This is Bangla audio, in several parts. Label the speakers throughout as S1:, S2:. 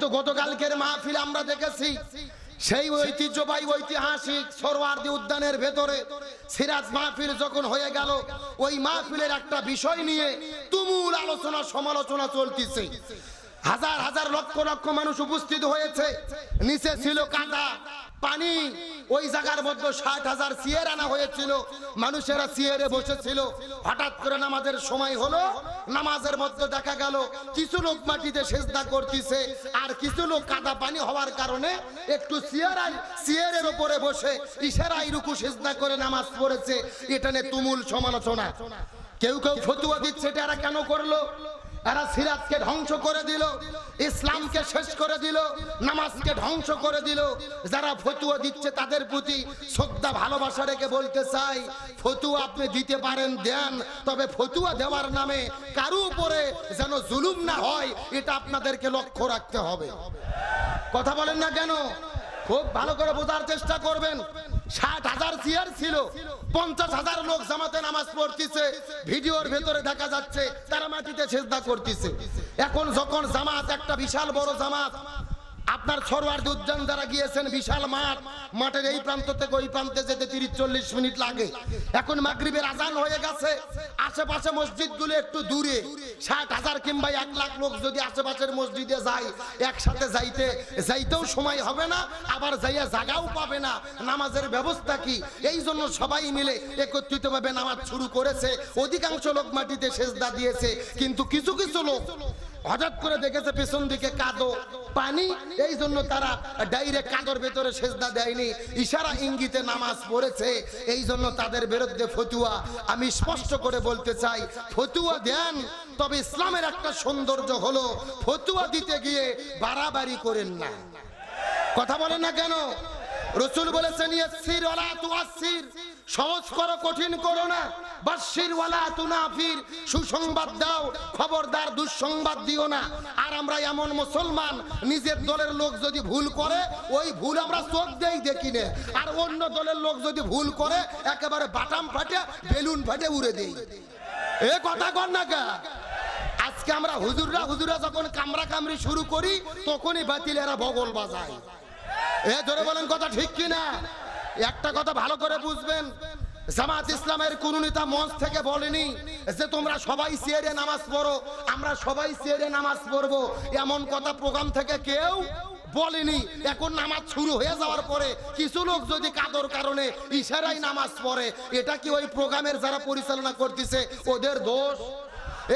S1: কিন্তু গতকালকের মাহফিল আমরা দেখেছি, সেই ঐতিহ্যবাহী ঐতিহাসিক সরোয়ার্দি উদ্যানের ভেতরে সিরাজ মাহফিল যখন হয়ে গেল, ওই মাহফিলের একটা বিষয় নিয়ে তুমুল আলোচনা সমালোচনা চলতেছে। হাজার হাজার লক্ষ লক্ষ মানুষ উপস্থিত হয়েছে। নিচে ছিল কাদা, পানি, ওই জায়গার মধ্যে ষাট হাজার সিয়ের আনা হয়েছিল। মানুষেরা সিয়ারে বসেছিল। হঠাৎ করে নামাজের সময় হলো, নামাজের মধ্যে দেখা গেল, কিছু লোক মাটিতে সেজদা করতেছে, আর কিছু লোক কাদা, পানি হওয়ার কারণে একটু সিয়ারাই, সিয়ারের উপরে বসে ইশারাই রুকু সেজদা করে নামাজ পড়েছে। এটা নিয়ে তুমুল সমালোচনা। কেউ কেউ ফতুয়া দিচ্ছে, এটা কেন করল? এরা সিরাজকে ধ্বংস করে দিল, ইসলামকে শেষ করে দিল, নামাজকে ধ্বংস করে দিল। যারা ফতুয়া দিচ্ছে তাদের প্রতি শ্রদ্ধা, ভালোবাসা রেখে বলতে চাই, ফতুয়া আপনি দিতে পারেন, দেন। তবে ফতুয়া দেওয়ার নামে কারও উপরে যেন জুলুম না হয়, এটা আপনাদেরকে লক্ষ্য রাখতে হবে। কথা বলেন না কেন? খুব ভালো করে বোঝার চেষ্টা করবেন। ষাট হাজার চেয়ার ছিল। পঞ্চাশ হাজার লোক জামাতে নামাজ পড়তেছে। ভিডিওর ভেতরে দেখা যাচ্ছে তারা মাটিতে সেজদা করতেছে। এখন যখন জামাত, একটা বিশাল বড় জামাত আপনার সরোয়ার উদ্যান যারা গিয়েছেন বিশাল মাঠ, মাঠের এই প্রান্ত থেকে ওই প্রান্তে যেতে তিরিশ চল্লিশ মিনিট লাগে। এখন মাগরিবের আজান হয়ে গেছে, আশেপাশে মসজিদগুলো একটু দূরে। ষাট হাজার কিংবা এক লাখ লোক যদি আশেপাশের মসজিদে যায়, একসাথে যাইতে, যাইতেও সময় হবে না, আবার যাইয়া জাগাও পাবে না। নামাজের ব্যবস্থা কি? এই জন্য সবাই মিলে একত্রিতভাবে নামাজ শুরু করেছে। অধিকাংশ লোক মাটিতে সেজদা দিয়েছে, কিন্তু কিছু কিছু লোক হঠাৎ করে দেখেছে পেছন দিকে কাদো, পানি এই জন্য তারা ডাইরেক্ট কাদর ভেতরে সেজদা দেয়নি। ইশারা ইঙ্গিতে নামাজ পড়েছে। এই জন্য তাদের বিরুদ্ধে ফতুয়া। আমি স্পষ্ট করে বলতে চাই, ফতুয়া দেন, তবে ইসলামের একটা সৌন্দর্য হলো ফতুয়া দিতে গিয়ে বাড়াবাড়ি করেন না। কথা বলেন না কেন? রসুল বলেছেন ইয়াসির ওয়ালা তুআসির সহজ করো, কঠিন করো না। বাশির ওয়ালা তুনাফির, সুসংবাদ দাও, খবরদার, দুঃসংবাদ দিও না। আর আমরা এমন মুসলমান, নিজের দলের লোক যদি ভুল করে, ওই ভুল আমরা চোখ দেই দেখি না। আর অন্য দলের লোক যদি ভুল করে, একেবারে বাটাম ফাটে, বেলুন ফাটে, উড়ে দেই। এ কথা কর না কা? আজকে আমরা হুজুররা হুজুরা যখন কামরা কামড়ি শুরু করি, তখনই বাতিলেরা বগল বাজায়। এ ধরে বলেন কথা ঠিক কি না একটা কথা ভালো করে বুঝবেন, জামাত ইসলামের কোন নেতা মঞ্চ থেকে বলেনি যে তোমরা সবাই সিয়ারে নামাজ পড়ো, আমরা সবাই সিয়ারে নামাজ পড়ব। এমন কথা প্রোগ্রাম থেকে কেউ বলেনি। এখন নামাজ শুরু হয়ে যাওয়ার পরে কিছু লোক যদি কাদর কারণে ইশারাই নামাজ পড়ে, এটা কি ওই প্রোগ্রামের যারা পরিচালনা করতেছে, ওদের দোষ?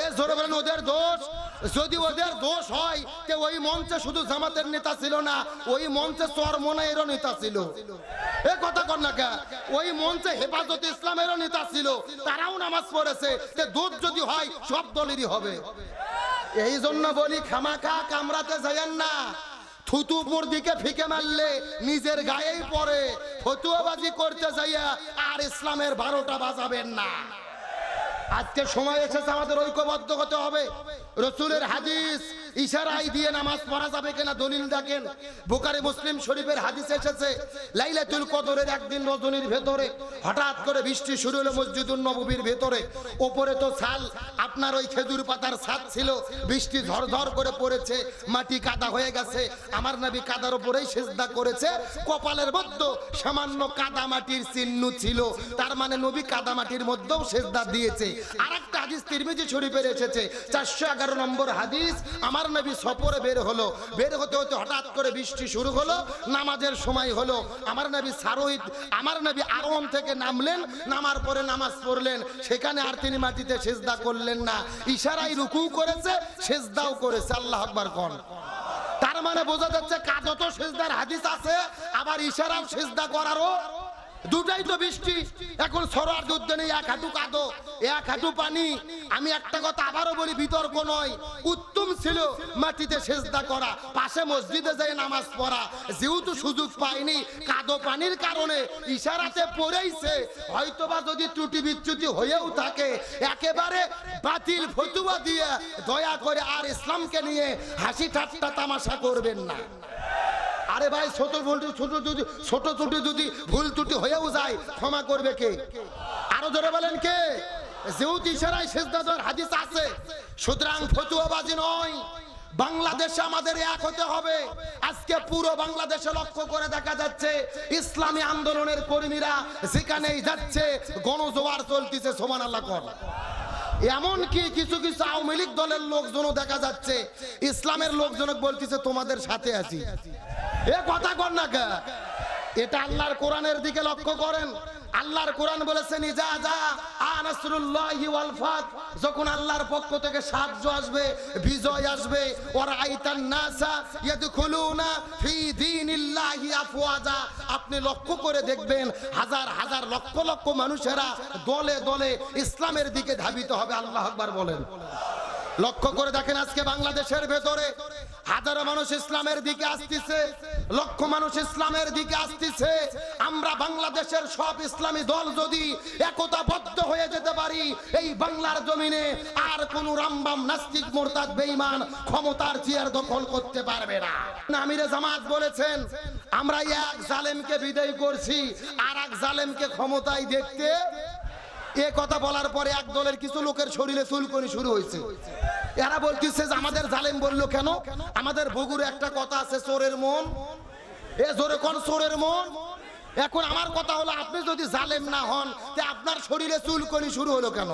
S1: এ, জোরে বলেন, ওদের দোষ? যদি ওদের দোষ হয়, তে ওই মঞ্চে শুধু জামাতের নেতা ছিল না, ওই মঞ্চে চরমনাইয়েরও নেতা ছিল। এ কথা কর না কে ওই মঞ্চে হেফাজত ইসলামেরও নেতা ছিল, তারাও নামাজ পড়েছে, তে দোষ যদি হয়, সব দলেরই হবে। এই জন্য বলি খামাখা কামড়াতে যাইয়েন না। থুতুপুর দিকে ফিকে মারলে নিজের গায়েই পড়ে, ফতুয়াবাজি করতে যাইয়া আর ইসলামের বারোটা বাজাবেন না। আজকে সময় এসেছে আমাদের ঐক্যবদ্ধ হতে হবে। রসুলের হাদিস ইশারাই দিয়ে নামাজ পড়া যাবে কিনা দলিল দেখেন। বুকারি মুসলিম শরীফের হাদিস এসেছে, লাইলাতুল কদরের একদিন রজনীর ভেতরে হঠাৎ করে বৃষ্টি শুরু হলো মসজিদুল নববীর ভেতরে। ওপরে তো ছাল, আপনার ওই খেজুর পাতার ছাদ ছিল, বৃষ্টি ঝরঝর করে পড়েছে, মাটি কাদা হয়ে গেছে। আমার নবী কাদার উপরেই সেজদা করেছে, কপালের মধ্যে সামান্য কাদা মাটির চিহ্ন ছিল, তার মানে নবী কাদা মাটির মধ্যেও সেজদা দিয়েছে। আর হাদিস তিরমিজি শরীফের এসেছে। চারশো এগারো নম্বর হাদিস, আমার নবী সফরে বের হলো। বের হতে হতে হঠাৎ করে বৃষ্টি শুরু হলো, নামাজের সময় হলো। আমার নবী সারোহিত, আমার নবী আরোহণ থেকে নামলেন, নামার পরে নামাজ পড়লেন। সেখানে আর তিনি মাটিতে সেজদা করলেন না। ইশারাই রুকু করেছে, সেজদাও করেছে। আল্লাহ আকবার কন। তার মানে বোঝা যাচ্ছে কাজত সেজদার হাদিস আছে, আবার ইশারাও সেজদা করারও দুটাই তো বৃষ্টি। এখন সরার দুধ নেই, এক হাঁটু কাদো, এক হাঁটু পানি। আমি একটা কথা আবারও বলি, বিতর্ক নয়। উত্তম ছিল মাটিতে সেজদা করা, পাশে মসজিদে যাই নামাজ পড়া। যেহেতু সুযোগ পাইনি, কাদো পানির কারণে ইশারাতে পড়েইছে। হয়তোবা যদি ত্রুটি বিচ্যুতি হয়েও থাকে, একেবারে বাতিল ফতুয়া দিয়ে দয়া করে আর ইসলামকে নিয়ে হাসি ঠাট্টা তামাশা করবেন না। আরে ভাই, ছোট ভুল, ছোট যদি, ছোট ত্রুটি যদি ভুল ত্রুটি হয়েও যায়, ক্ষমা করবে কে? আরও ধরে বলেন কে? যেহেতু ইশারায় শেষদাদার হাদিস আছে, সুতরাং ফতুয়াবাজি নয়। বাংলাদেশে আমাদের এক হতে হবে। আজকে পুরো বাংলাদেশে লক্ষ্য করে দেখা যাচ্ছে, ইসলামী আন্দোলনের কর্মীরা যেখানেই যাচ্ছে, গণজোয়ার চলতেছে সমান আল্লাহ কর। এমন কি কিছু কিছু আওয়ামী লীগ দলের লোকজনও দেখা যাচ্ছে, ইসলামের লোকজন বলতেছে, তোমাদের সাথে আছি। এ কথা কর না কে? এটা আল্লাহর কোরআনের দিকে লক্ষ্য করেন। আল্লাহর কোরআন বলেছেন ইজা যা আনাসরুল্লাহি যখন আল্লাহর পক্ষ থেকে সাহায্য আসবে, বিজয় আসবে ওরা আইতান নাসা ইয়াদখুলুনা ফি দীনিল্লাহি আফওয়াজা। আপনি লক্ষ্য করে দেখবেন, হাজার হাজার, লক্ষ লক্ষ মানুষেরা দলে দলে ইসলামের দিকে ধাবিত হবে। আল্লাহ আকবার বলেন। লক্ষ্য করে দেখেন আজকে বাংলাদেশের ভেতরে হাজারো মানুষ ইসলামের দিকে আসতেছে, লক্ষ মানুষ ইসলামের দিকে আসতেছে। আমরা বাংলাদেশের সব ইসলামী দল যদি একতাবদ্ধ হয়ে যেতে পারি, এই বাংলার জমিনে আর কোন রামবাম নাস্তিক, মোরতাদ, বেঈমান ক্ষমতার চেয়ার দখল করতে পারবে না। আমিরে জামাত বলেছেন, আমরা এক জালেমকে বিদায় করছি আর এক জালেমকে ক্ষমতায় দেখতে এ কথা বলার পরে এক দলের কিছু লোকের শরীরে চুলকনি শুরু হয়েছে। এরা বলতেছে যে আমাদের জালেম বলল কেন? আমাদের বগুড়ে একটা কথা আছে, চোরের মন। এ জোরে কোন চোরের মন? এখন আমার কথা হলো, আপনি যদি জালেম না হন, তে আপনার শরীরে চুলকনি শুরু হলো কেন?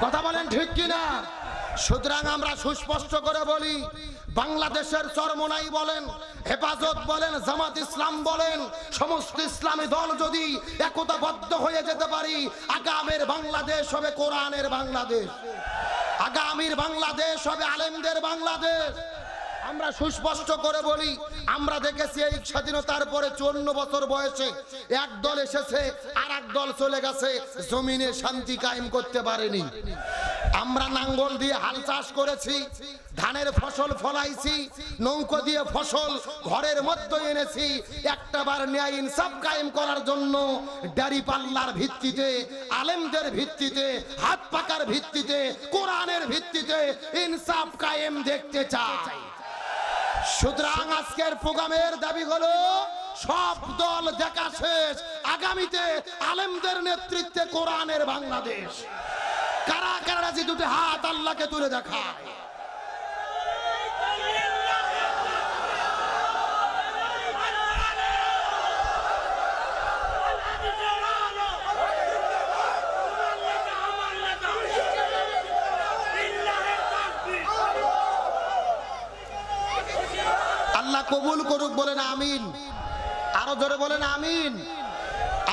S1: কথা বলেন ঠিক কিনা? সুতরাং আমরা সুস্পষ্ট করে বলি, বাংলাদেশের চরমনাই বলেন, হেফাজত বলেন, জামাত ইসলাম বলেন, সমস্ত ইসলামী দল যদি একতাবদ্ধ হয়ে যেতে পারি, আগামের বাংলাদেশ হবে কোরআনের বাংলাদেশ। আগামীর বাংলাদেশ হবে আলেমদের বাংলাদেশ। আমরা সুস্পষ্ট করে বলি, আমরা দেখেছি এই স্বাধীনতার পরে চুয়ান্ন বছর বয়সে এক দল এসেছে আর এক দল চলে গেছে, জমিনে শান্তি কায়েম করতে পারেনি। আমরা নাঙ্গল দিয়ে হাল চাষ করেছি, ধানের ফসল ফলাইছি, নৌকো দিয়ে ফসল ঘরের মধ্যে এনেছি, একটা বার ন্যায় ইনসাফ কায়েম করার জন্য ডারি পাল্লার ভিত্তিতে, আলেমদের ভিত্তিতে, হাত পাকার ভিত্তিতে, কোরআনের ভিত্তিতে ইনসাফ কায়েম দেখতে চাই। সুতরাং আজকের প্রোগ্রামের দাবি হলো, সব দল দেখা শেষ, আগামীতে আলেমদের নেতৃত্বে কোরআনের বাংলাদেশ। দুটি হাত আল্লাহকে দেখায়। আল্লাহ কবুল করুক বলেন আমিন। আরও জোরে বলেন আমিন।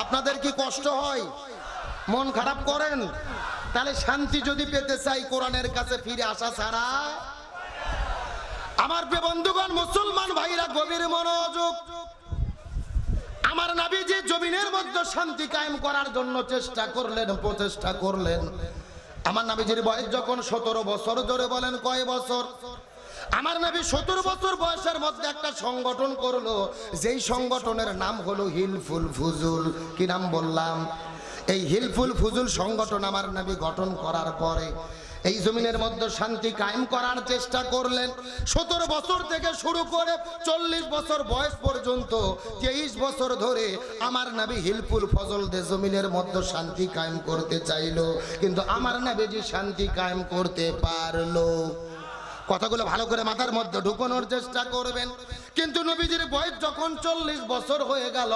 S1: আপনাদের কি কষ্ট হয়? মন খারাপ করেন? তাহলে শান্তি যদি পেতে চাই কোরআনের কাছে ফিরে আসা ছাড়া? আমার বন্ধুগণ, মুসলমান ভাইরা, গভীর মনোযোগ। আমার নাবিজি জমিনের মধ্যে শান্তি কায়েম করার জন্য চেষ্টা করলেন, প্রচেষ্টা করলেন। আমার নাবিজির বয়স যখন সতেরো বছর ধরে বলেন কয় বছর? আমার নবী সতেরো বছর বয়সের মধ্যে একটা সংগঠন করল। যেই সংগঠনের নাম হলো হিলফুল ফুজুল। কি নাম বললাম? এই হিলফুল ফুজুল সংগঠন আমার নবী গঠন করার পরে এই জমিনের মধ্যে শান্তি কায়েম করার চেষ্টা করলেন। সতেরো বছর থেকে শুরু করে চল্লিশ বছর বয়স পর্যন্ত, তেইশ বছর ধরে আমার নাবি হিলফুল ফজল দে জমিনের মধ্যে শান্তি কায়েম করতে চাইলো। কিন্তু আমার নাবিজি শান্তি কায়েম করতে পারল। কথাগুলো ভালো করে মাথার মধ্যে ঢুকানোর চেষ্টা করবেন। কিন্তু নবীজির বয়স যখন চল্লিশ বছর হয়ে গেল,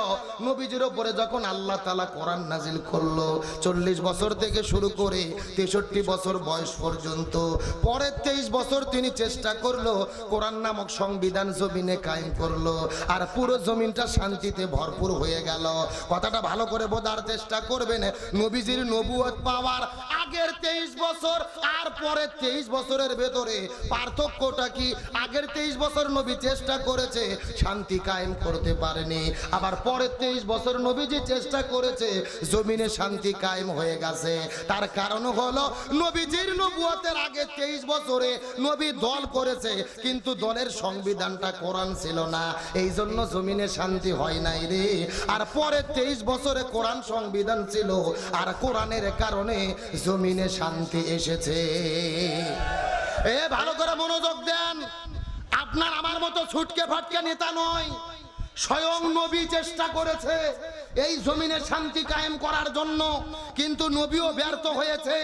S1: নবীজির ওপরে যখন আল্লাহ তালা কোরআন নাজিল করল, চল্লিশ বছর থেকে শুরু করে তেষট্টি বছর বয়স পর্যন্ত, পরের তেইশ বছর তিনি চেষ্টা করল, কোরআন নামক সংবিধান জমিনে কায়েম করল, আর পুরো জমিনটা শান্তিতে ভরপুর হয়ে গেল। কথাটা ভালো করে বোঝার চেষ্টা করবেন, নবীজির নবুয়ত পাওয়ার আগের তেইশ বছর আর পরের তেইশ বছরের ভেতরে পার্থক্যটা কি? আগের তেইশ বছর নবী চেষ্টা করেছে, শান্তি কায়েম করতে পারেনি। আবার পরের তেইশ বছর নবীজি চেষ্টা করেছে, জমিনে শান্তি কায়েম হয়ে গেছে। তার কারণ হলো, নবীজির নবুয়তের আগে তেইশ বছরে নবী দল করেছে, কিন্তু দলের সংবিধানটা কোরআন ছিল না। এই জন্য জমিনে শান্তি হয় নাই রে। আর পরে তেইশ বছরে কোরআন সংবিধান ছিল, আর কোরআনের কারণে জমিনে শান্তি এসেছে। এ, ভালো করে মনোযোগ দেন। আপনার আমার মতো ছুটকে ফাটকে নেতা নয়। স্বয়ং নবী চেষ্টা করেছে। এই জমিনে শান্তি কায়েম করার জন্য কিন্তু নবীও ব্যর্থ হয়েছে।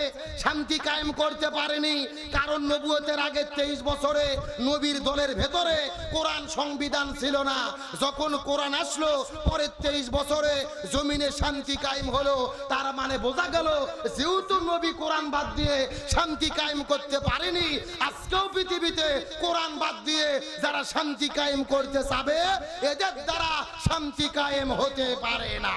S1: শান্তি কায়েম করতে পারেনি। কারণ নবুয়তের আগে তেইশ বছরে নবীর দলের ভেতরে কোরআন সংবিধান ছিল না। যখন কোরআন আসলো পরের তেইশ বছরে জমিনে শান্তি কায়েম হলো। তার মানে বোঝা গেল, যেহেতু নবী কোরআন বাদ দিয়ে শান্তি কায়েম করতে পারেনি, আজকেও পৃথিবীতে কোরআন বাদ দিয়ে যারা শান্তি কায়েম করতে চাবে, এদের দ্বারা শান্তি কায়েম হতে পারে না